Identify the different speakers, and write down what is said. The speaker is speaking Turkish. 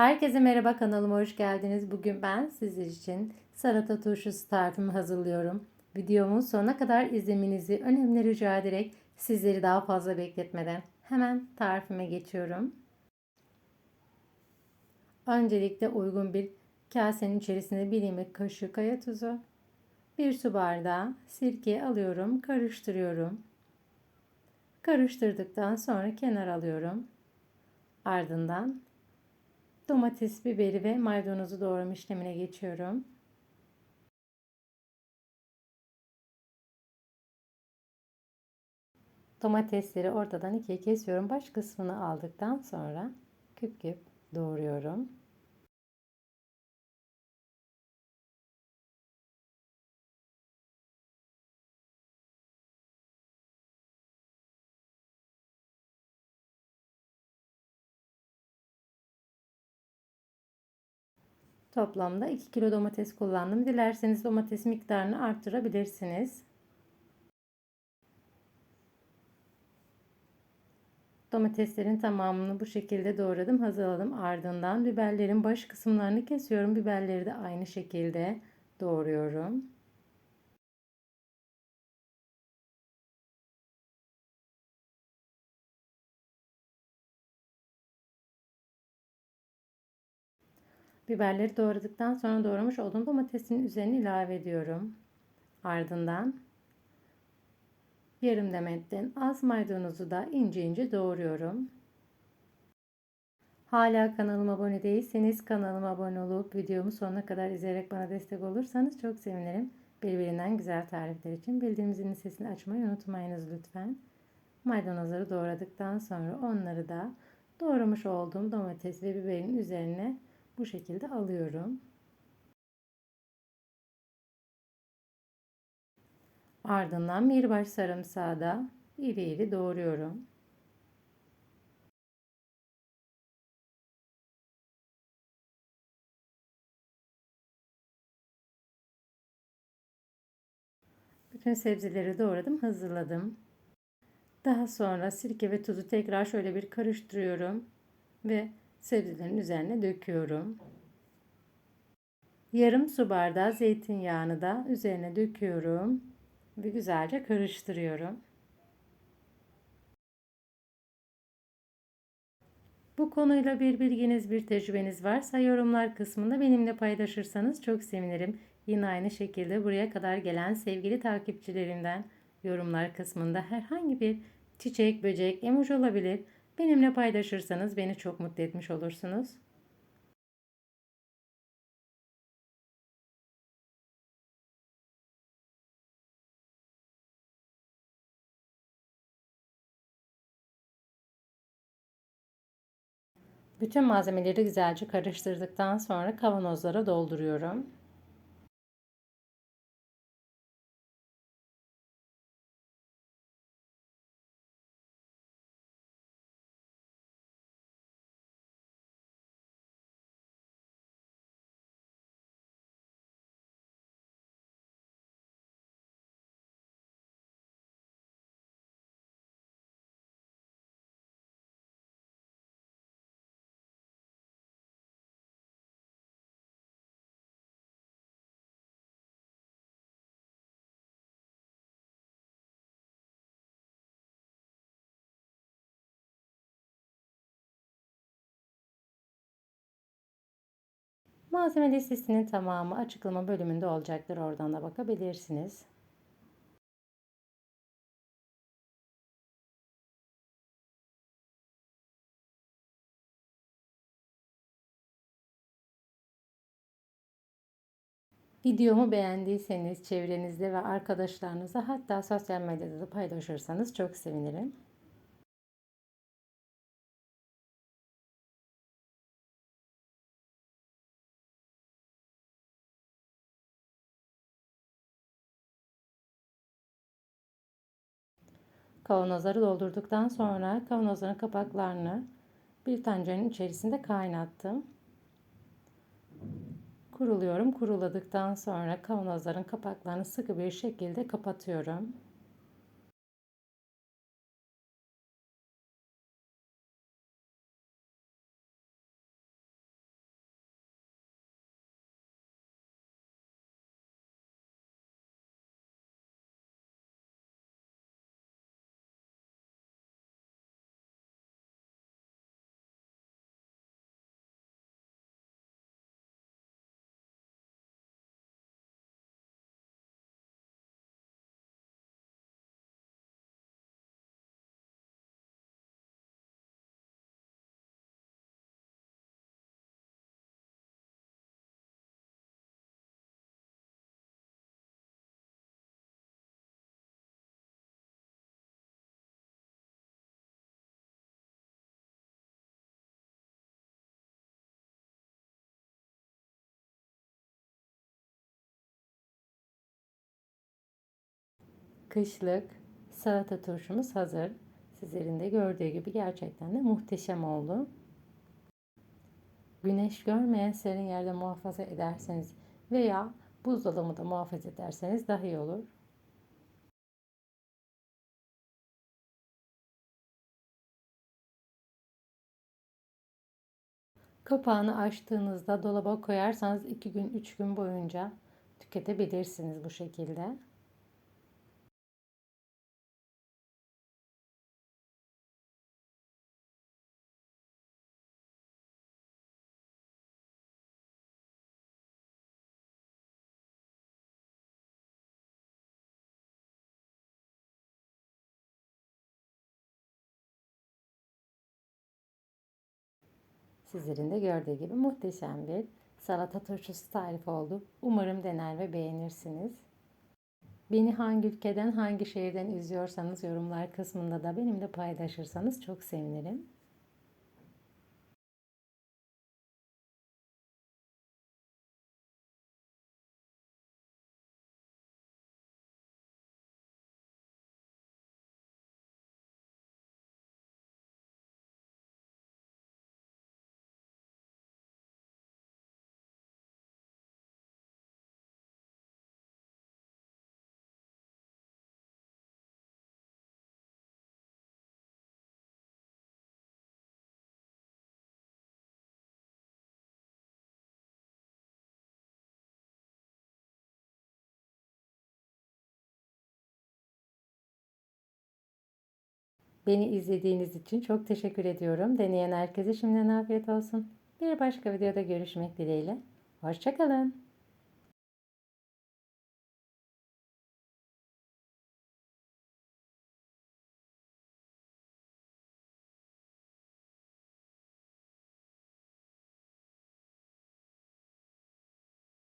Speaker 1: Herkese merhaba kanalıma hoş geldiniz. Bugün ben sizler için salata turşusu tarifimi hazırlıyorum. Videomu sonuna kadar izlemenizi önemli rica ederek sizleri daha fazla bekletmeden hemen tarifime geçiyorum. Öncelikle uygun bir kasenin içerisine bir yemek kaşığı kaya tuzu, bir su bardağı sirke alıyorum, karıştırıyorum. Karıştırdıktan sonra kenar alıyorum. Ardından domates, biberi ve maydanozu doğrama işlemine geçiyorum. Domatesleri ortadan ikiye kesiyorum. Baş kısmını aldıktan sonra küp küp doğruyorum. Toplamda 2 kilo domates kullandım. Dilerseniz domates miktarını arttırabilirsiniz. Domateslerin tamamını bu şekilde doğradım, hazırladım. Ardından biberlerin baş kısımlarını kesiyorum. Biberleri de aynı şekilde doğruyorum. Biberleri doğradıktan sonra doğramış olduğum domatesin üzerine ilave ediyorum. Ardından yarım demetten az maydanozu da ince ince doğruyorum. Hala kanalıma abone değilseniz kanalıma abone olup videomu sonuna kadar izleyerek bana destek olursanız çok sevinirim. Birbirinden güzel tarifler için bildiğim zilin sesini açmayı unutmayınız lütfen. Maydanozları doğradıktan sonra onları da doğramış olduğum domates ve biberin üzerine bu şekilde alıyorum. Ardından bir baş sarımsağı da iri iri doğruyorum. Bütün sebzeleri doğradım, hazırladım. Daha sonra sirke ve tuzu tekrar şöyle bir karıştırıyorum ve sebzelerin üzerine döküyorum. Yarım su bardağı zeytinyağını da üzerine döküyorum ve güzelce karıştırıyorum. Bu konuyla bir bilginiz, bir tecrübeniz varsa yorumlar kısmında benimle paylaşırsanız çok sevinirim. Yine aynı şekilde buraya kadar gelen sevgili takipçilerimden yorumlar kısmında herhangi bir çiçek, böcek, emoji olabilir. Benimle paylaşırsanız beni çok mutlu etmiş olursunuz. Bütün malzemeleri güzelce karıştırdıktan sonra kavanozlara dolduruyorum. Malzeme listesinin tamamı açıklama bölümünde olacaktır. Oradan da bakabilirsiniz. Videomu beğendiyseniz çevrenizde ve arkadaşlarınıza hatta sosyal medyada da paylaşırsanız çok sevinirim. Kavanozları doldurduktan sonra kavanozların kapaklarını bir tencerenin içerisinde kaynattım. Kuruluyorum. Kuruladıktan sonra kavanozların kapaklarını sıkı bir şekilde kapatıyorum. Kışlık salata turşumuz hazır. Sizlerin de gördüğü gibi gerçekten de muhteşem oldu. Güneş görmeyen serin yerde muhafaza ederseniz veya buzdolabında muhafaza ederseniz daha iyi olur. Kapağını açtığınızda dolaba koyarsanız 2 gün 3 gün boyunca tüketebilirsiniz bu şekilde. Sizlerin de gördüğü gibi muhteşem bir salata turşusu tarifi oldu. Umarım dener ve beğenirsiniz. Beni hangi ülkeden, hangi şehirden izliyorsanız yorumlar kısmında da benimle paylaşırsanız çok sevinirim. Beni izlediğiniz için çok teşekkür ediyorum. Deneyen herkese şimdiden afiyet olsun. Bir başka videoda görüşmek dileğiyle. Hoşçakalın.